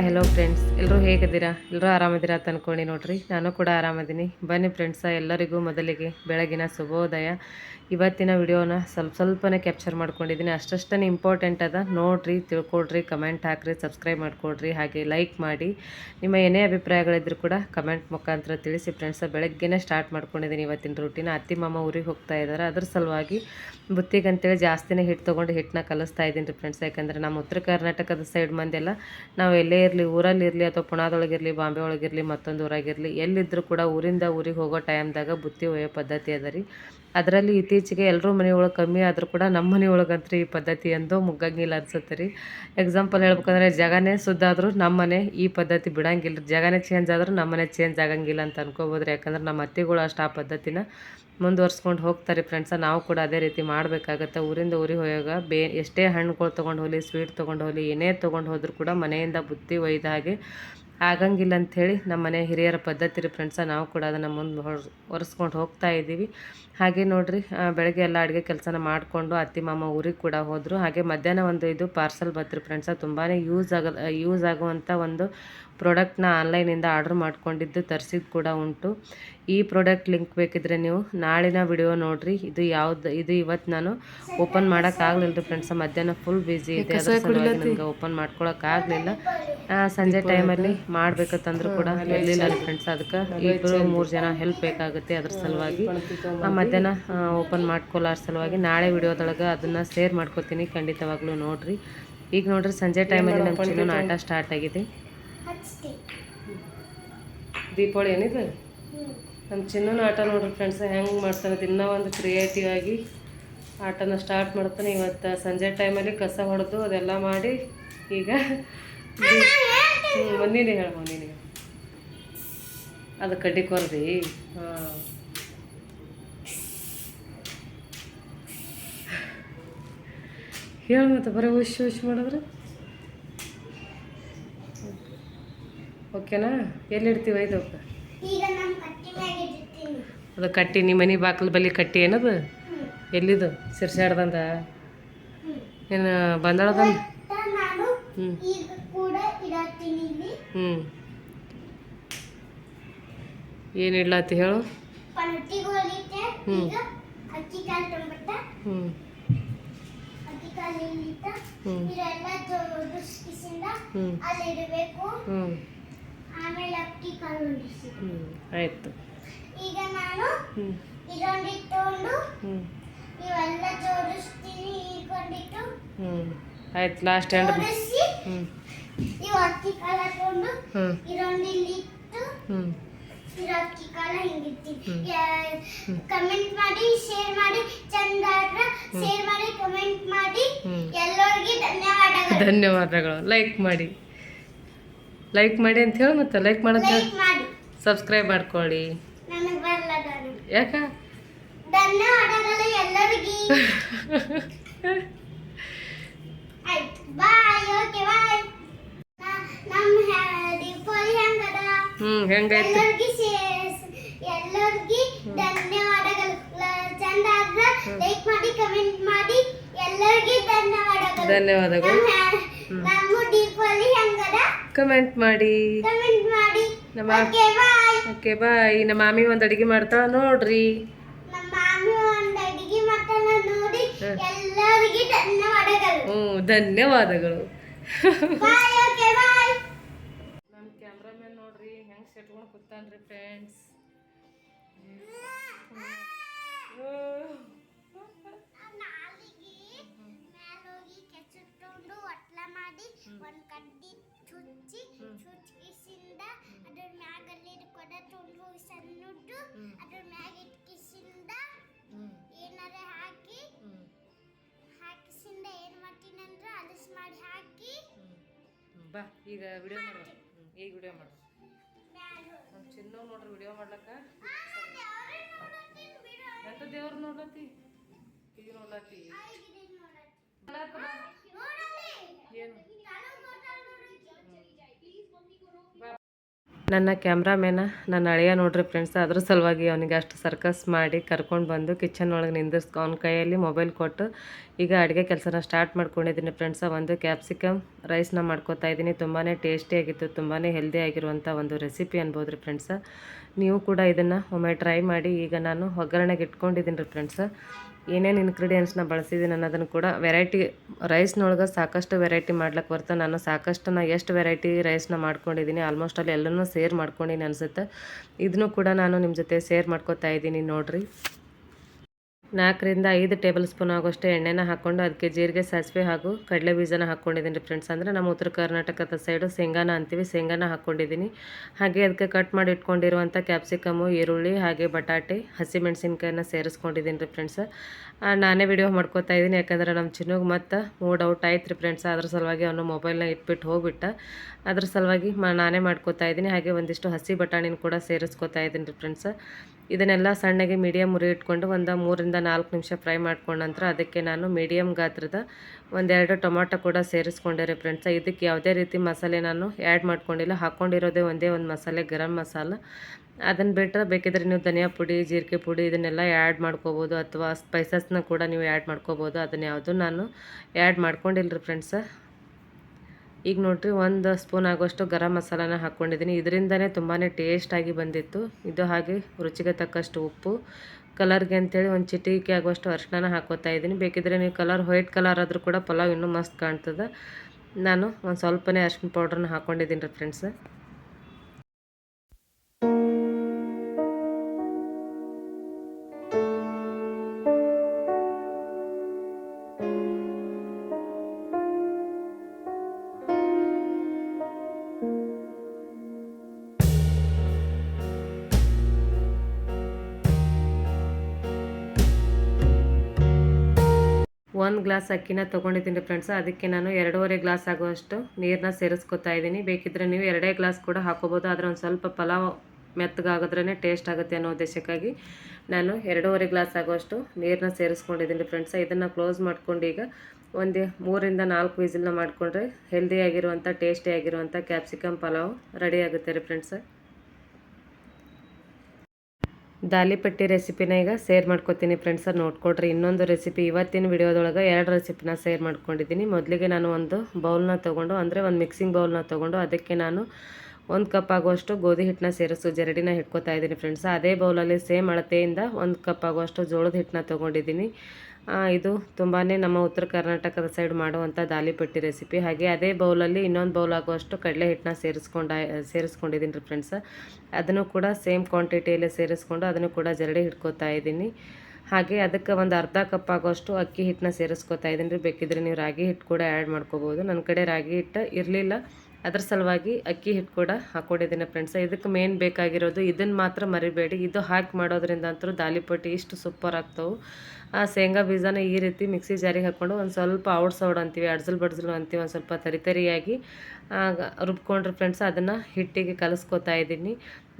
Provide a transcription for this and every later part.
Hi hello friends ಎಲ್ಲರೂ ಹೇಗಿದ್ದೀರಾ? ಎಲ್ಲರೂ ಆರಾಮಿದ್ದೀರಾ ಅಂತ ಅಂದ್ಕೊಂಡು ನೋಡ್ರಿ. ನಾನು ಕೂಡ ಆರಾಮದೀನಿ ಬನ್ನಿ ಫ್ರೆಂಡ್ಸ ಎಲ್ಲರಿಗೂ ಮೊದಲಿಗೆ ಬೆಳಗಿನ ಶುಭೋದಯ. ಇವತ್ತಿನ ವಿಡಿಯೋನ ಸ್ವಲ್ಪ ಸ್ವಲ್ಪನೇ ಕ್ಯಾಪ್ಚರ್ ಮಾಡ್ಕೊಂಡಿದ್ದೀನಿ. ಅಷ್ಟಷ್ಟೇ ಇಂಪಾರ್ಟೆಂಟ್ ಅದ. ನೋಡಿರಿ ತಿಳ್ಕೊಡ್ರಿ ಕಮೆಂಟ್ ಹಾಕ್ರಿ ಸಬ್ಸ್ಕ್ರೈಬ್ ಮಾಡಿಕೊಡ್ರಿ ಹಾಗೆ ಲೈಕ್ ಮಾಡಿ. ನಿಮ್ಮ ಏನೇ ಅಭಿಪ್ರಾಯಗಳಿದ್ರು ಕೂಡ ಕಮೆಂಟ್ ಮುಖಾಂತರ ತಿಳಿಸಿ ಫ್ರೆಂಡ್ಸ ಬೆಳಗ್ಗೆನೇ ಸ್ಟಾರ್ಟ್ ಮಾಡ್ಕೊಂಡಿದ್ದೀನಿ ಇವತ್ತಿನ ರೂಟೀನ್ ಅತ್ತಿ, ಮಾಮ ಊರಿಗೆ ಹೋಗ್ತಾ ಇದ್ದಾರೆ. ಅದ್ರ ಸಲುವಾಗಿ ಬುತ್ತಿಗೆ ಅಂತೇಳಿ ಜಾಸ್ತಿನೇ ಹಿಟ್ಟು ತೊಗೊಂಡು ಹಿಟ್ಟನ್ನ ಕಲಿಸ್ತಾ ಇದ್ದೀನಿ ರೀ ಫ್ರೆಂಡ್ಸ್ ಯಾಕಂದರೆ ನಮ್ಮ ಉತ್ತರ ಕರ್ನಾಟಕದ ಸೈಡ್ ಮಂದೆಲ್ಲ ನಾವು ಎಲ್ಲೇ ಇರಲಿ ಊರಲ್ಲಿರಲಿ ಅಥವಾ ಪುಣಾದೊಳಗಿರಲಿ, ಬಾಂಬೆ ಒಳಗಿರಲಿ, ಮತ್ತೊಂದು ಊರಾಗಿರಲಿ ಎಲ್ಲಿದ್ದರೂ ಕೂಡ ಊರಿಂದ ಊರಿಗೆ ಹೋಗೋ ಟೈಮ್ದಾಗ ಬುತ್ತಿ ಒಯ್ಯೋ ಪದ್ಧತಿ ಅದ ರೀ. ಅದರಲ್ಲಿ ಇತ್ತೀಚೆಗೆ ಎಲ್ಲರೂ ಮನೆ ಒಳಗೆ ಕಮ್ಮಿ ಆದರೂ ಕೂಡ ನಮ್ಮ ಮನೆ ಮನೆಯೊಳಗಂತೂ ಈ ಪದ್ಧತಿ ಎಂದು ಮುಗ್ಗಂಗಿಲ್ಲ ಅನ್ಸುತ್ತೆ ರೀ. ಎಕ್ಸಾಂಪಲ್ ಹೇಳ್ಬೇಕಂದ್ರೆ ಜಗನೇ ಸುದ್ದಾದರೂ ನಮ್ಮ ಮನೆ ಈ ಪದ್ಧತಿ ಬಿಡಂಗಿಲ್ಲ ಜಗನೇ ಚೇಂಜ್ ಆದರೂ ನಮ್ಮ ಮನೆ ಚೇಂಜ್ ಆಗಂಗಿಲ್ಲ ಅಂತ ಅನ್ಕೋಬೋದ್ರಿ ಯಾಕಂದ್ರೆ ನಮ್ಮ ಅತ್ತೆಗಳು ಅಷ್ಟು ಆ ಪದ್ಧತಿನ ಮುಂದುವರ್ಸ್ಕೊಂಡು ಹೋಗ್ತಾರೆ ಫ್ರೆಂಡ್ಸ ನಾವು ಕೂಡ ಅದೇ ರೀತಿ ಮಾಡಬೇಕಾಗತ್ತೆ. ಊರಿಂದ ಊರಿಗೆ ಹೋಯಾಗ ಬೇ ಎಷ್ಟೇ ಹಣ್ಣುಗಳು ತೊಗೊಂಡು ಹೋಗಲಿ ಸ್ವೀಟ್ ತೊಗೊಂಡು ಹೋಗಲಿ, ಏನೇ ತೊಗೊಂಡು ಹೋದರೂ ಕೂಡ ಮನೆಯಿಂದ ಬುತ್ತಿ ಒಯ್ದ ಹಾಗೆ ಆಗಂಗಿಲ್ಲ ಅಂಥೇಳಿ ನಮ್ಮ ಮನೆ ಹಿರಿಯರ ಪದ್ಧತಿ ರೀ ಫ್ರೆಂಡ್ಸ ನಾವು ಕೂಡ ಅದನ್ನು ಮುಂದೆ ಒರೆಸ್ಕೊಂಡು ಹೋಗ್ತಾ ಇದ್ದೀವಿ. ಹಾಗೆ ನೋಡಿರಿ ಬೆಳಗ್ಗೆ ಎಲ್ಲ ಅಡುಗೆ ಕೆಲಸನ ಮಾಡಿಕೊಂಡು ಅತ್ತಿ ಮಾಮ ಊರಿಗೆ ಕೂಡ ಹೋದರು. ಹಾಗೆ ಮಧ್ಯಾಹ್ನ ಒಂದು ಇದು ಪಾರ್ಸಲ್ ಬತ್ರಿ ಫ್ರೆಂಡ್ಸ ತುಂಬಾ ಯೂಸ್ ಆಗ ಯೂಸ್ ಆಗುವಂಥ ಒಂದು ಪ್ರಾಡಕ್ಟ್ನ ಆನ್ಲೈನಿಂದ ಆರ್ಡ್ರ್ ಮಾಡ್ಕೊಂಡಿದ್ದು ತರಿಸಿದ್ದು ಕೂಡ ಉಂಟು. ಈ ಪ್ರಾಡಕ್ಟ್ ಲಿಂಕ್ ಬೇಕಿದ್ರೆ ನೀವು ನಾಳಿನ ವಿಡಿಯೋ ನೋಡಿರಿ. ಇದು ಯಾವ್ದು ಇದು ಇವತ್ತು ನಾನು ಓಪನ್ ಮಾಡೋಕ್ಕಾಗಲಿಲ್ಲ ರೀ ಫ್ರೆಂಡ್ಸ್ ಮಧ್ಯಾಹ್ನ ಫುಲ್ ಬ್ಯುಸಿ ಇದೆ. ಅದ್ರ ಸಲುವಾಗಿ ನನಗೆ ಓಪನ್ ಮಾಡ್ಕೊಳಕ್ಕಾಗಲಿಲ್ಲ. ಸಂಜೆ ಟೈಮಲ್ಲಿ ಮಾಡ್ಬೇಕಂತಂದ್ರೂ ಕೂಡ ಇರಲಿಲ್ಲ ರೀ ಫ್ರೆಂಡ್ಸ್ ಅದಕ್ಕೆ ಇಬ್ಬರು ಮೂರು ಜನ ಹೆಲ್ಪ್ ಬೇಕಾಗುತ್ತೆ ಅದ್ರ ಸಲುವಾಗಿ. ಮಧ್ಯಾಹ್ನ ಓಪನ್ ಮಾಡ್ಕೊಲಾರ ಸಲುವಾಗಿ ನಾಳೆ ವಿಡಿಯೋದೊಳಗೆ ಅದನ್ನು ಶೇರ್ ಮಾಡ್ಕೊತೀನಿ. ಖಂಡಿತವಾಗ್ಲೂ ನೋಡಿರಿ. ಈಗ ನೋಡ್ರಿ ಸಂಜೆ ಟೈಮಲ್ಲಿ ನಮ್ಮ ಚಿನ್ನ ಆಟ ಸ್ಟಾರ್ಟ್ ಆಗಿದೆ. ದೀಪಾವಳಿ ಏನಿದೆ? ನಮ್ಮ ಚಿನ್ನನ ಆಟ ನೋಡ್ರಿ ಫ್ರೆಂಡ್ಸ್ ಹೆಂಗೆ ಮಾಡ್ತಾನೆ ದಿನ ಒಂದು ಕ್ರಿಯೇಟಿವ್ ಆಗಿ ಆಟನ ಸ್ಟಾರ್ಟ್ ಮಾಡ್ತಾನೆ. ಇವತ್ತು ಸಂಜೆ ಟೈಮಲ್ಲಿ ಕಸ ಹೊಡೆದು ಅದೆಲ್ಲ ಮಾಡಿ ಈಗ ಹ್ಞೂ ನೀನೇ ಹೇಳ ನೀನು. ಅದು ಕಡ್ಡಿ ಕೊರ್ದಿ? ಹಾಂ. ಹೇಳು ಮತ್ತೆ ಬರೀ ಹುಷ್ ಹುಷ್ ಮಾಡಿದ್ರೆ? ಓಕೆನಾ? ಎಲ್ಲಿ ಇಡ್ತೀವಿ ಐದಕ್ಕೆ ಈಗ ನಮ್ಮ ಕಟ್ಟಿ ಮ್ಯಾಗ ಅದು ಕಟ್ಟಿ ನಿಮ್ಮ ಮನೆ ಬಾಗಿಲು ಬಲ್ಲಿ ಕಟ್ಟಿ ಏನದು? ಎಲ್ಲಿದು? ಸಿರ್ಸಾಡ್ದಂದ? ಏನು ಬಂದಳದ? ಹ್ಞೂ ಹ್ಞೂ ಏನು ಇಡ್ಲತ್ತಿ ಹೇಳು? ಹ್ಞೂ ಹ್ಞೂ ಹ್ಞೂ ಹ್ಞೂ ಆಮೇಲೆ ಅಕ್ಕಿ ಕಾಳು ಉಳಿಸಿ ಹ್ಞೂ ಆಯಿತು. ಈಗ ನಾನು ಹ್ಞೂ ಇದೊಂದಿಟ್ಟುಕೊಂಡು ಇವೆಲ್ಲ ಜೋಡಿಸ್ತೀನಿ ಈಗೊಂಡಿಟ್ಟು ಹ್ಞೂ ಆಯ್ತು ಲಾಸ್ಟ್ ಎಂಡ್ ಜೋಡಿಸಿ ಹ್ಞೂ ಇವು ಅಕ್ಕಿ ಕಾಲ ಹಾಕೊಂಡು ಹ್ಞೂ ಇದೊಂದಿಲ್ಲಿಟ್ಟು ಹ್ಞೂ ಇರೋ ಅಕ್ಕಿ ಕಾಳು ಹಿಂಗಿರ್ತೀವಿ ಹ್ಮ್. ಕಮೆಂಟ್ ಮಾಡಿ ಶೇರ್ ಮಾಡಿ ಚಂದ ಶೇರ್ ಮಾಡಿ ಕಮೆಂಟ್ ಮಾಡಿ. ಎಲ್ಲರಿಗೂ ಧನ್ಯವಾದಗಳು. ಧನ್ಯವಾದಗಳು. ಲೈಕ್ ಮಾಡಿ. ಲೈಕ್ ಮಾಡಿ ಅಂತ ಹೇಳಿ ಮತ್ತೆ ಲೈಕ್ ಮಾಡೋದು ಸಬ್ಸ್ಕ್ರೈಬ್ ಮಾಡ್ಕೊಳ್ಳಿ. ಯಾಕ? ಹ್ಞೂ ಹೆಂಗೈತೆ ಎಲ್ಲರಿಗೂ. ಎಲ್ಲರಿಗೂ ಧನ್ಯವಾದಗಳು. ಚಂದ ಆದ್ರ ಲೈಕ್ ಮಾಡಿ ಕಮೆಂಟ್ ಮಾಡಿ. ಎಲ್ಲರಿಗೂ ಧನ್ಯವಾದಗಳು. ಧನ್ಯವಾದಗಳು ನಮ್ಮ ಹ್ಯಾ- ನಮ್ಮ ದೀಪಾವಳಿ ಹೆಂಗದ ಕಮೆಂಟ್ ಮಾಡಿ. ನಮ್ಮ ಓಕೆ ಬಾಯ್ ನಮ್ಮ ಮಾಮಿ ಒಂದು ಅಡುಗೆ ಮಾಡ್ತಾಳ ನೋಡ್ರಿ ಹ್ಞೂ ಧನ್ಯವಾದಗಳು. ನಮ್ಮ ಕ್ಯಾಮ್ರಾಮನ್ ನೋಡ್ರಿ ಹೆಂಗೆ ಸೆಟ್ಕೊಂಡು ಕೂತಾನ್ರಿ ಫ್ರೆಂಡ್ಸ್ ಮಾಡಿ ಹಾಕಿ ಬಾ ಈಗ ವಿಡಿಯೋ ಮಾಡುವ ಈಗ ವಿಡಿಯೋ ಮಾಡು. ನಮ್ಮ ಚಿನ್ನು ನೋಡ್ರಿ ವಿಡಿಯೋ ಮಾಡ್ಲಕ್ಕ? ಎಂತ ದೇವ್ರು ನೋಡ್ಲತ್ತಿ. ಈಗ ನೋಡ್ಲತ್ತಿ ಏನು ನಾನು ಗೊತ್ತಾಗ ನೋಡಕ್ಕೆ ಬಾ ನನ್ನ ಕ್ಯಾಮ್ರಾಮೇನ ನನ್ನ ಅಳಿಯ ನೋಡ್ರಿ ಫ್ರೆಂಡ್ಸ್ ಅದ್ರ ಸಲುವಾಗಿ ಅವನಿಗೆ ಅಷ್ಟು ಸರ್ಕಸ್ ಮಾಡಿ ಕರ್ಕೊಂಡು ಬಂದು ಕಿಚನ್ ಒಳಗೆ ನಿಂದಿರ್ಸ್ಕೊ ಅವ್ನ ಕೈಯಲ್ಲಿ ಮೊಬೈಲ್ ಕೊಟ್ಟು ಈಗ ಅಡುಗೆ ಕೆಲಸನ ಸ್ಟಾರ್ಟ್ ಮಾಡ್ಕೊಂಡಿದ್ದೀನಿ ಫ್ರೆಂಡ್ಸ ಒಂದು ಕ್ಯಾಪ್ಸಿಕಮ್ ರೈಸ್ನ ಮಾಡ್ಕೊತಾ ಇದ್ದೀನಿ ತುಂಬಾ ಟೇಸ್ಟಿಯಾಗಿತ್ತು ತುಂಬಾ ಹೆಲ್ದಿ ಆಗಿರುವಂಥ ಒಂದು ರೆಸಿಪಿ ಅನ್ಬೋದು ರೀ ಫ್ರೆಂಡ್ಸ ನೀವು ಕೂಡ ಇದನ್ನು ಒಮ್ಮೆ ಟ್ರೈ ಮಾಡಿ ಈಗ ನಾನು ಒಗ್ಗರಣೆಗೆ ಇಟ್ಕೊಂಡಿದ್ದೀನಿ ರೀ ಫ್ರೆಂಡ್ಸ ಏನೇನು ಇನ್ಗ್ರೀಡಿಯೆಂಟ್ಸ್ನ ಬಳಸಿದ್ದೀನಿ ಅನ್ನೋದನ್ನು ಕೂಡ ವೆರೈಟಿ ರೈಸ್ನೊಳಗೆ ಸಾಕಷ್ಟು ವೆರೈಟಿ ಮಾಡ್ಲಿಕ್ಕೆ ಬರ್ತಾ ನಾನು ಸಾಕಷ್ಟು ನಾ ಎಷ್ಟು ವೆರೈಟಿ ರೈಸ್ನ ಮಾಡ್ಕೊಂಡಿದ್ದೀನಿ ಆಲ್ಮೋಸ್ಟ್ ಅಲ್ಲಿ ಎಲ್ಲನೂ ಸೇರ್ ಮಾಡ್ಕೊಂಡಿನಿ ಅನಿಸುತ್ತೆ. ಇದನ್ನು ಕೂಡ ನಾನು ನಿಮ್ಮ ಜೊತೆ ಸೇರ್ ಮಾಡ್ಕೊತಾ ಇದ್ದೀನಿ ನೋಡಿರಿ. ನಾಲ್ಕರಿಂದ ಐದು ಟೇಬಲ್ ಸ್ಪೂನ್ ಆಗೋಷ್ಟು ಎಣ್ಣೆನ ಹಾಕ್ಕೊಂಡು ಅದಕ್ಕೆ ಜೀರಿಗೆ, ಸಾಸಿವೆ ಹಾಗೂ ಕಡಲೆ ಬೀಜನ ಹಾಕ್ಕೊಂಡಿದ್ದೀನಿ ಫ್ರೆಂಡ್ಸ್ ಅಂದರೆ ನಮ್ಮ ಉತ್ತರ ಕರ್ನಾಟಕದ ಸೈಡು ಶೇಂಗಾನ ಅಂತೀವಿ. ಶೇಂಗಾನ ಹಾಕ್ಕೊಂಡಿದ್ದೀನಿ ಹಾಗೆ ಅದಕ್ಕೆ ಕಟ್ ಮಾಡಿ ಇಟ್ಕೊಂಡಿರುವಂಥ ಕ್ಯಾಪ್ಸಿಕಮು ಈರುಳ್ಳಿ ಹಾಗೆ ಬಟಾಟೆ ಹಸಿಮೆಣಸಿನ್ಕಾಯನ್ನ ಸೇರಿಸ್ಕೊಂಡಿದ್ದೀನಿ ರೀ ಫ್ರೆಂಡ್ಸ್ ನಾನೇ ವಿಡಿಯೋ ಮಾಡ್ಕೋತಾ ಇದ್ದೀನಿ. ಯಾಕಂದ್ರೆ ನಮ್ಮ ಚಿನ್ನಗೆ ಮತ್ತು ಮೂಡ್ ಔಟ್ ಆಯ್ತು ರೀ ಫ್ರೆಂಡ್ಸ್ ಅದ್ರ ಸಲುವಾಗಿ ಅವನು ಮೊಬೈಲ್ನ ಇಟ್ಬಿಟ್ಟು ಹೋಗ್ಬಿಟ್ಟ. ಅದ್ರ ಸಲುವಾಗಿ ನಾನೇ ಮಾಡ್ಕೋತಾ ಇದ್ದೀನಿ. ಹಾಗೆ ಒಂದಿಷ್ಟು ಹಸಿ ಬಟಾಣಿನ ಕೂಡ ಸೇರಿಸ್ಕೋತಾ ಇದ್ದೀನಿ ರೀ ಫ್ರೆಂಡ್ಸ್ ಇದನ್ನೆಲ್ಲ ಸಣ್ಣಗೆ ಮೀಡಿಯಮ್ ಉರಿ ಇಟ್ಕೊಂಡು ಒಂದು ಮೂರಿಂದ ನಾಲ್ಕು ನಿಮಿಷ ಫ್ರೈ ಮಾಡ್ಕೊಂಡ ನಂತರ ಅದಕ್ಕೆ ನಾನು ಮೀಡಿಯಮ್ ಗಾತ್ರದ ಒಂದೆರಡು ಟೊಮಾಟೊ ಕೂಡ ಸೇರಿಸ್ಕೊಂಡೆ ಫ್ರೆಂಡ್ಸ್ ಇದಕ್ಕೆ ಯಾವುದೇ ರೀತಿ ಮಸಾಲೆ ನಾನು ಆ್ಯಡ್ ಮಾಡ್ಕೊಂಡಿಲ್ಲ. ಹಾಕ್ಕೊಂಡಿರೋದೇ ಒಂದೇ ಒಂದು ಮಸಾಲೆ, ಗರಂ ಮಸಾಲ. ಅದನ್ನು ಬಿಟ್ಟರೆ ಬೇಕಿದ್ರೆ ನೀವು ಧನಿಯಾ ಪುಡಿ, ಜೀರಿಗೆ ಪುಡಿ ಇದನ್ನೆಲ್ಲ ಆ್ಯಡ್ ಮಾಡ್ಕೋಬೋದು ಅಥವಾ ಸ್ಪೈಸಸ್ನ ಕೂಡ ನೀವು ಆ್ಯಡ್ ಮಾಡ್ಕೋಬೋದು. ಅದನ್ನ ಯಾವುದೂ ನಾನು ಆ್ಯಡ್ ಮಾಡ್ಕೊಂಡಿಲ್ಲ ರೀ ಫ್ರೆಂಡ್ಸ ಈಗ ನೋಡ್ರಿ ಒಂದು ಸ್ಪೂನ್ ಆಗೋಷ್ಟು ಗರಂ ಮಸಾಲಾನ ಹಾಕ್ಕೊಂಡಿದ್ದೀನಿ. ಇದರಿಂದನೇ ತುಂಬಾ ಟೇಸ್ಟಾಗಿ ಬಂದಿತ್ತು. ಇದು ಹಾಗೆ ರುಚಿಗೆ ತಕ್ಕಷ್ಟು ಉಪ್ಪು, ಕಲರ್ಗೆ ಅಂತೇಳಿ ಒಂದು ಚಿಟಿಕೆ ಆಗುವಷ್ಟು ಅರ್ಶಿನ ಹಾಕೋತಾ ಇದ್ದೀನಿ. ಬೇಕಿದ್ರೆ ನೀವು ಕಲರ್, ವೈಟ್ ಕಲರ್ ಆದರೂ ಕೂಡ ಪಲಾವ್ ಇನ್ನೂ ಮಸ್ತ್ ಕಾಣ್ತದೆ. ನಾನು ಒಂದು ಸ್ವಲ್ಪನೇ ಅರಿಶಿನ ಪೌಡ್ರನ್ನ ಹಾಕ್ಕೊಂಡಿದ್ದೀನಿ ರೀ ಫ್ರೆಂಡ್ಸ್ ಒಂದು ಗ್ಲಾಸ್ ಅಕ್ಕಿನ ತೊಗೊಂಡಿದ್ದೀನಿ ಫ್ರೆಂಡ್ಸ್ ಅದಕ್ಕೆ ನಾನು ಎರಡೂವರೆ ಗ್ಲಾಸ್ ಆಗುವಷ್ಟು ನೀರನ್ನ ಸೇರಿಸ್ಕೊತಾ ಇದ್ದೀನಿ. ಬೇಕಿದ್ರೆ ನೀವು ಎರಡೇ ಗ್ಲಾಸ್ ಕೂಡ ಹಾಕೋಬೋದು. ಆದರೆ ಒಂದು ಸ್ವಲ್ಪ ಪಲಾವ್ ಮೆತ್ತಗಾಗಿದ್ರೇ ಟೇಸ್ಟ್ ಆಗುತ್ತೆ ಅನ್ನೋ ಉದ್ದೇಶಕ್ಕಾಗಿ ನಾನು ಎರಡೂವರೆ ಗ್ಲಾಸ್ ಆಗುವಷ್ಟು ನೀರನ್ನ ಸೇರಿಸ್ಕೊಂಡಿದ್ದೀನಿ ಫ್ರೆಂಡ್ಸ್ ಇದನ್ನು ಕ್ಲೋಸ್ ಮಾಡ್ಕೊಂಡು ಈಗ ಒಂದು ಮೂರಿಂದ ನಾಲ್ಕು ವಿಸಿಲ್ನ ಮಾಡಿಕೊಂಡ್ರೆ ಹೆಲ್ದಿಯಾಗಿರುವಂಥ ಟೇಸ್ಟಿಯಾಗಿರುವಂಥ ಕ್ಯಾಪ್ಸಿಕಮ್ ಪಲಾವ್ ರೆಡಿ ಆಗುತ್ತೆ ರೀ ಫ್ರೆಂಡ್ಸ ದಾಲಿಪಟ್ಟಿ ರೆಸಿಪಿನ ಈಗ ಸೇರ್ ಮಾಡ್ಕೊತೀನಿ ಫ್ರೆಂಡ್ಸ ನೋಡ್ಕೊಡ್ರಿ ಇನ್ನೊಂದು ರೆಸಿಪಿ ಇವತ್ತಿನ ವಿಡಿಯೋದೊಳಗೆ ಎರಡು ರೆಸಿಪಿನ ಸೇರ್ ಮಾಡ್ಕೊಂಡಿದ್ದೀನಿ. ಮೊದಲಿಗೆ ನಾನು ಒಂದು ಬೌಲ್ನ ತೊಗೊಂಡು, ಅಂದರೆ ಒಂದು ಮಿಕ್ಸಿಂಗ್ ಬೌಲ್ನ ತೊಗೊಂಡು, ಅದಕ್ಕೆ ನಾನು ಒಂದು ಕಪ್ ಆಗುವಷ್ಟು ಗೋಧಿ ಹಿಟ್ಟನ್ನ ಸೇರಿಸು, ಜರಡಿನ ಇಟ್ಕೊತಾ ಇದ್ದೀನಿ ಫ್ರೆಂಡ್ಸ್ ಅದೇ ಬೌಲಲ್ಲಿ ಸೇಮ್ ಅಳತೆಯಿಂದ ಒಂದು ಕಪ್ ಆಗುವಷ್ಟು ಜೋಳದ ಹಿಟ್ಟನ್ನ ತೊಗೊಂಡಿದ್ದೀನಿ. ಇದು ತುಂಬಾ ನಮ್ಮ ಉತ್ತರ ಕರ್ನಾಟಕದ ಸೈಡ್ ಮಾಡುವಂಥ ದಾಲಿಪಟ್ಟಿ ರೆಸಿಪಿ ಹಾಗೆ ಅದೇ ಬೌಲಲ್ಲಿ ಇನ್ನೊಂದು ಬೌಲ್ ಆಗುವಷ್ಟು ಕಡಲೆ ಹಿಟ್ಟನ್ನ ಸೇರಿಸ್ಕೊಂಡ ಸೇರಿಸ್ಕೊಂಡಿದ್ದೀನಿ ರೀ ಫ್ರೆಂಡ್ಸ್ ಅದನ್ನು ಕೂಡ ಸೇಮ್ ಕ್ವಾಂಟಿಟಿಯಲ್ಲೇ ಸೇರಿಸ್ಕೊಂಡು ಅದನ್ನು ಕೂಡ ಜರಡಿ ಹಿಡ್ಕೊತಾ ಇದ್ದೀನಿ. ಹಾಗೆ ಅದಕ್ಕೆ ಒಂದು ಅರ್ಧ ಕಪ್ ಆಗೋಷ್ಟು ಅಕ್ಕಿ ಹಿಟ್ಟನ್ನ ಸೇರಿಸ್ಕೊತಾ ಇದ್ದೀನಿ. ರೀ ಬೇಕಿದ್ರೆ ನೀವು ರಾಗಿ ಹಿಟ್ಟು ಕೂಡ ಆ್ಯಡ್ ಮಾಡ್ಕೋಬೋದು. ನನ್ನ ಕಡೆ ರಾಗಿ ಹಿಟ್ಟು ಇರಲಿಲ್ಲ. ಅದ್ರ ಸಲುವಾಗಿ ಅಕ್ಕಿ ಹಿಟ್ಟು ಕೂಡ ಹಾಕ್ಕೊಂಡಿದ್ದೀನಿ ಫ್ರೆಂಡ್ಸ್ ಇದಕ್ಕೆ ಮೇನ್ ಬೇಕಾಗಿರೋದು ಇದನ್ನು ಮಾತ್ರ ಮರಿಬೇಡಿ. ಇದು ಹಾಕಿ ಮಾಡೋದ್ರಿಂದ ಅಂತೂ ದಾಲಿಪಟ್ಟಿ ಇಷ್ಟು ಸೂಪರ್ ಆಗ್ತವೆ. ಆ, ಶೇಂಗಾ ಬೀಜನ ಈ ರೀತಿ ಮಿಕ್ಸಿ ಜಾರಿಗೆ ಹಾಕ್ಕೊಂಡು ಒಂದು ಸ್ವಲ್ಪ ಔಟ್ ಸೌಡ್ ಅಂತೀವಿ, ಅಡ್ಸಲ್ ಬಡ್ಸಲು ಅಂತೀವಿ, ಒಂದು ಸ್ವಲ್ಪ ತರಿ ತರಿಯಾಗಿ ರುಬ್ಕೊಂಡ್ರೆ ಫ್ರೆಂಡ್ಸ್ ಅದನ್ನು ಹಿಟ್ಟಿಗೆ ಕಲಿಸ್ಕೊತಾ ಇದ್ದೀನಿ.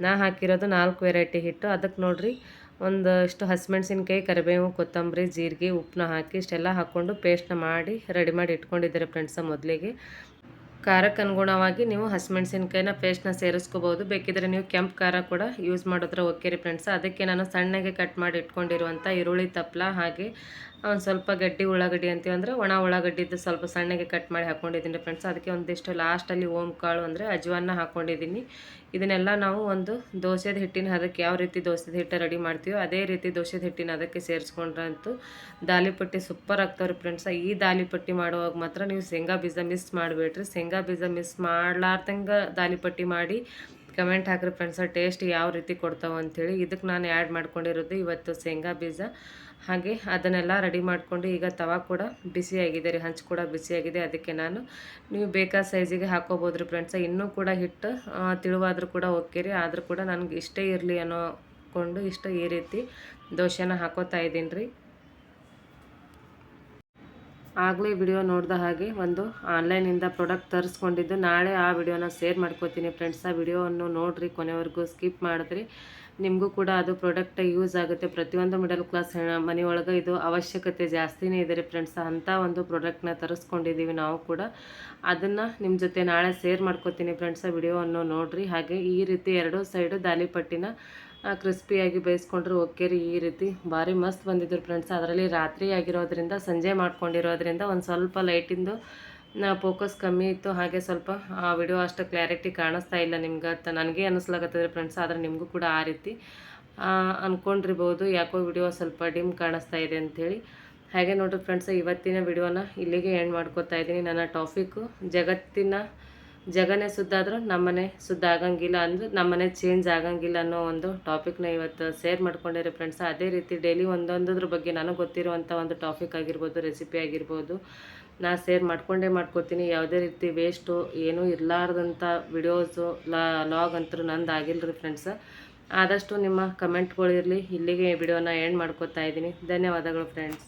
ನಾ ಹಾಕಿರೋದು ನಾಲ್ಕು ವೆರೈಟಿ ಹಿಟ್ಟು. ಅದಕ್ಕೆ ನೋಡಿರಿ ಒಂದಷ್ಟು ಹಸಿಮೆಣ್ಸಿನ್ಕಾಯಿ, ಕರಿಬೇವು, ಕೊತ್ತಂಬರಿ, ಜೀರಿಗೆ ಉಪ್ಪನ್ನ ಹಾಕಿ ಇಷ್ಟೆಲ್ಲ ಹಾಕ್ಕೊಂಡು ಪೇಸ್ಟ್ನ ಮಾಡಿ ರೆಡಿ ಮಾಡಿ ಇಟ್ಕೊಂಡಿದ್ದಾರೆ ಫ್ರೆಂಡ್ಸ ಮೊದಲಿಗೆ. ಖಾರಕ್ಕೆ ಅನುಗುಣವಾಗಿ ನೀವು ಹಸಿಮೆಣ್ಸಿನ್ಕಾಯಿನ ಪೇಸ್ಟ್ನ ಸೇರಿಸ್ಕೋಬೋದು. ಬೇಕಿದ್ರೆ ನೀವು ಕೆಂಪು ಖಾರ ಕೂಡ ಯೂಸ್ ಮಾಡಿದ್ರೆ ಓಕೆ ರೀ ಫ್ರೆಂಡ್ಸ್ ಅದಕ್ಕೆ ನಾನು ಸಣ್ಣಗೆ ಕಟ್ ಮಾಡಿ ಇಟ್ಕೊಂಡಿರುವಂಥ ಈರುಳ್ಳಿ ತಪ್ಪಲ ಹಾಗೆ ಒಂದು ಸ್ವಲ್ಪ ಗಡ್ಡಿ ಉಳ್ಳಾಗಡ್ಡಿ ಅಂತೀವಿ ಅಂದರೆ ಒಣ ಉಳ್ಳಾಗಡ್ಡಿದ್ದು ಸ್ವಲ್ಪ ಸಣ್ಣಗೆ ಕಟ್ ಮಾಡಿ ಹಾಕ್ಕೊಂಡಿದ್ದೀನಿ ಫ್ರೆಂಡ್ಸ್ ಅದಕ್ಕೆ ಒಂದಿಷ್ಟು ಲಾಸ್ಟಲ್ಲಿ ಓಮ್ ಕಾಳು ಅಂದರೆ ಅಜ್ವಾನ ಹಾಕ್ಕೊಂಡಿದ್ದೀನಿ ಇದನ್ನೆಲ್ಲ ನಾವು ಒಂದು ದೋಸೆದ ಹಿಟ್ಟಿನ ಅದಕ್ಕೆ ಯಾವ ರೀತಿ ದೋಸೆದ ಹಿಟ್ಟು ರೆಡಿ ಮಾಡ್ತೀವೋ ಅದೇ ರೀತಿ ದೋಸೆದ ಹಿಟ್ಟಿನ ಅದಕ್ಕೆ ಸೇರಿಸ್ಕೊಂಡ್ರಂತೂ ದಾಲಿಪಟ್ಟಿ ಸೂಪರ್ ಆಗ್ತಾವ್ರಿ ಫ್ರೆಂಡ್ಸ ಈ ದಾಲಿಪಟ್ಟಿ ಮಾಡುವಾಗ ಮಾತ್ರ ನೀವು ಶೇಂಗಾ ಬೀಜ ಮಿಸ್ ಮಾಡಬೇಡ್ರಿ. ಶೇಂಗಾ ಬೀಜ ಮಿಸ್ ಮಾಡ್ಲಾರ್ದಂಗೆ ದಾಲಿಪಟ್ಟಿ ಮಾಡಿ ಕಮೆಂಟ್ ಹಾಕ್ರಿ ಫ್ರೆಂಡ್ಸ ಟೇಸ್ಟ್ ಯಾವ ರೀತಿ ಕೊಡ್ತಾವೆ ಅಂಥೇಳಿ ಇದಕ್ಕೆ ನಾನು ಆ್ಯಡ್ ಮಾಡ್ಕೊಂಡಿರೋದು ಇವತ್ತು ಶೇಂಗಾ ಬೀಜ. ಹಾಗೆ ಅದನ್ನೆಲ್ಲ ರೆಡಿ ಮಾಡಿಕೊಂಡು ಈಗ ತವಾ ಕೂಡ ಬಿಸಿಯಾಗಿದೆ ರೀ, ಹಂಚು ಕೂಡ ಬಿಸಿಯಾಗಿದೆ ಅದಕ್ಕೆ ನಾನು ನೀವು ಬೇಕಾದ ಸೈಜಿಗೆ ಹಾಕೋಬೋದು ರೀ ಫ್ರೆಂಡ್ಸ ಇನ್ನೂ ಕೂಡ ಹಿಟ್ಟು ತಿಳುವಾದರೂ ಕೂಡ ಓಕೆ ರೀ. ಆದರೂ ಕೂಡ ನನಗೆ ಇಷ್ಟೇ ಇರಲಿ ಅನ್ನೋಕೊಂಡು ಇಷ್ಟ ಈ ರೀತಿ ದೋಸೆನ ಹಾಕೋತಾ ಇದ್ದೀನಿ ರೀ. ಆಗಲೇ ವಿಡಿಯೋ ನೋಡಿದ ಹಾಗೆ ಒಂದು ಆನ್ಲೈನಿಂದ ಪ್ರಾಡಕ್ಟ್ ತರಿಸ್ಕೊಂಡಿದ್ದು. ನಾಳೆ ಆ ವಿಡಿಯೋನ ಶೇರ್ ಮಾಡ್ಕೋತೀನಿ ಫ್ರೆಂಡ್ಸ್ ಆ ವಿಡಿಯೋವನ್ನು ನೋಡಿರಿ, ಕೊನೆವರೆಗೂ ಸ್ಕಿಪ್ ಮಾಡಿದ್ರಿ. ನಿಮಗೂ ಕೂಡ ಅದು ಪ್ರಾಡಕ್ಟ್ ಯೂಸ್ ಆಗುತ್ತೆ. ಪ್ರತಿಯೊಂದು ಮಿಡಲ್ ಕ್ಲಾಸ್ ಮನೆಯೊಳಗೆ ಇದು ಅವಶ್ಯಕತೆ ಜಾಸ್ತಿನೇ ಇದೆ ರೀ ಫ್ರೆಂಡ್ಸ್ ಅಂಥ ಒಂದು ಪ್ರಾಡಕ್ಟ್ನ ತರಿಸ್ಕೊಂಡಿದ್ದೀವಿ ನಾವು ಕೂಡ. ಅದನ್ನು ನಿಮ್ಮ ಜೊತೆ ನಾಳೆ ಶೇರ್ ಮಾಡ್ಕೋತೀನಿ ಫ್ರೆಂಡ್ಸ ವಿಡಿಯೋವನ್ನು ನೋಡಿರಿ. ಹಾಗೆ ಈ ರೀತಿ ಎರಡೂ ಸೈಡು ದಾಲಿ ಪಟ್ಟಿನ ಕ್ರಿಸ್ಪಿಯಾಗಿ ಬೇಯಿಸ್ಕೊಂಡ್ರೆ ಓಕೆ ರೀ ಈ ರೀತಿ. ಭಾರಿ ಮಸ್ತ್ ಬಂದಿದ್ರು ಫ್ರೆಂಡ್ಸ್ ಅದರಲ್ಲಿ ರಾತ್ರಿ ಆಗಿರೋದ್ರಿಂದ, ಸಂಜೆ ಮಾಡ್ಕೊಂಡಿರೋದ್ರಿಂದ ಒಂದು ಸ್ವಲ್ಪ ಲೈಟಿಂದು ಫೋಕಸ್ ಕಮ್ಮಿ ಇತ್ತು. ಹಾಗೆ ಸ್ವಲ್ಪ ಆ ವಿಡಿಯೋ ಅಷ್ಟು ಕ್ಲಾರಿಟಿ ಕಾಣಿಸ್ತಾ ಇಲ್ಲ ನಿಮ್ಗೆ ಅಂತ ನನಗೆ ಅನ್ನಿಸ್ಲಾಗತ್ತದೆ ಫ್ರೆಂಡ್ಸ್ ಆದರೆ ನಿಮಗೂ ಕೂಡ ಆ ರೀತಿ ಅಂದ್ಕೊಂಡಿರ್ಬೋದು ಯಾಕೋ ವಿಡಿಯೋ ಸ್ವಲ್ಪ ಡಿಮ್ ಕಾಣಿಸ್ತಾ ಇದೆ ಅಂಥೇಳಿ ಹಾಗೆ ನೋಡಿರಿ ಫ್ರೆಂಡ್ಸ್ ಇವತ್ತಿನ ವಿಡಿಯೋನ ಇಲ್ಲಿಗೆ ಎಂಡ್ ಮಾಡ್ಕೋತಾ ಇದ್ದೀನಿ. ನನ್ನ ಟಾಪಿಕ್ಕು ಜಗತ್ತಿನ ಜಗನೇ ಸುದ್ದಾದರೂ ನಮ್ಮನೆ ಸುದ್ದ ಆಗಂಗಿಲ್ಲ ಅಂದ್ರೆ ನಮ್ಮನೆ ಚೇಂಜ್ ಆಗಂಗಿಲ್ಲ ಅನ್ನೋ ಒಂದು ಟಾಪಿಕ್ನ ಇವತ್ತು ಶೇರ್ ಮಾಡ್ಕೊಂಡಿರಿ ಫ್ರೆಂಡ್ಸ್ ಅದೇ ರೀತಿ ಡೈಲಿ ಒಂದೊಂದದ್ರ ಬಗ್ಗೆ ನನಗೆ ಗೊತ್ತಿರುವಂಥ ಒಂದು ಟಾಪಿಕ್ ಆಗಿರ್ಬೋದು ರೆಸಿಪಿ ಆಗಿರ್ಬೋದು. ನಾ ಶೇರ್ ಮಾಡ್ಕೊಂಡೇ ಮಾಡ್ಕೋತೀನಿ. ಯಾವುದೇ ರೀತಿ ವೇಸ್ಟು ಏನೂ ಇರಲಾರ್ದಂಥ ವಿಡಿಯೋಸು ಲಾ ಲಾಗ್ ಅಂತೂ ನಂದು ಆಗಿಲ್ಲ ರೀ ಫ್ರೆಂಡ್ಸ್ ಆದಷ್ಟು ನಿಮ್ಮ ಕಮೆಂಟ್ಗಳಿರಲಿ ಇಲ್ಲಿಗೆ ವಿಡಿಯೋನ ಎಂಡ್ ಮಾಡ್ಕೋತಾ ಇದ್ದೀನಿ. ಧನ್ಯವಾದಗಳು ಫ್ರೆಂಡ್ಸ್